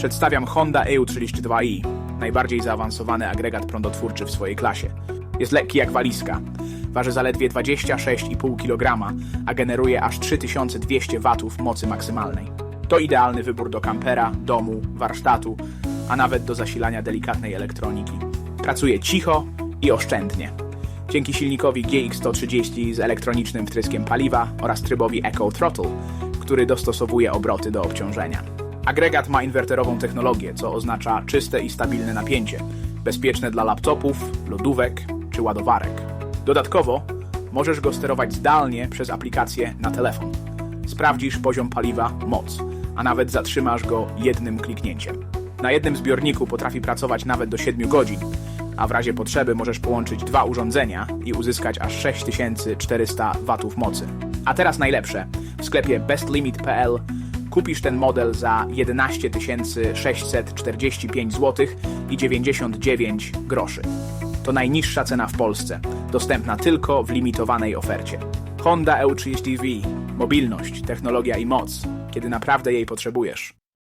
Przedstawiam Honda EU32i, najbardziej zaawansowany agregat prądotwórczy w swojej klasie. Jest lekki jak walizka. Waży zaledwie 26,5 kg, a generuje aż 3200 W mocy maksymalnej. To idealny wybór do kampera, domu, warsztatu, a nawet do zasilania delikatnej elektroniki. Pracuje cicho i oszczędnie. Dzięki silnikowi GX130 z elektronicznym wtryskiem paliwa oraz trybowi Eco Throttle, który dostosowuje obroty do obciążenia. Agregat ma inwerterową technologię, co oznacza czyste i stabilne napięcie, bezpieczne dla laptopów, lodówek czy ładowarek. Dodatkowo możesz go sterować zdalnie przez aplikację na telefon. Sprawdzisz poziom paliwa, moc, a nawet zatrzymasz go jednym kliknięciem. Na jednym zbiorniku potrafi pracować nawet do 7 godzin, a w razie potrzeby możesz połączyć dwa urządzenia i uzyskać aż 6400 W mocy. A teraz najlepsze. W sklepie bestlimit.pl kupisz ten model za 11 645 zł i 99 groszy. To najniższa cena w Polsce, dostępna tylko w limitowanej ofercie. Honda E EU30V. Mobilność, technologia i moc, kiedy naprawdę jej potrzebujesz.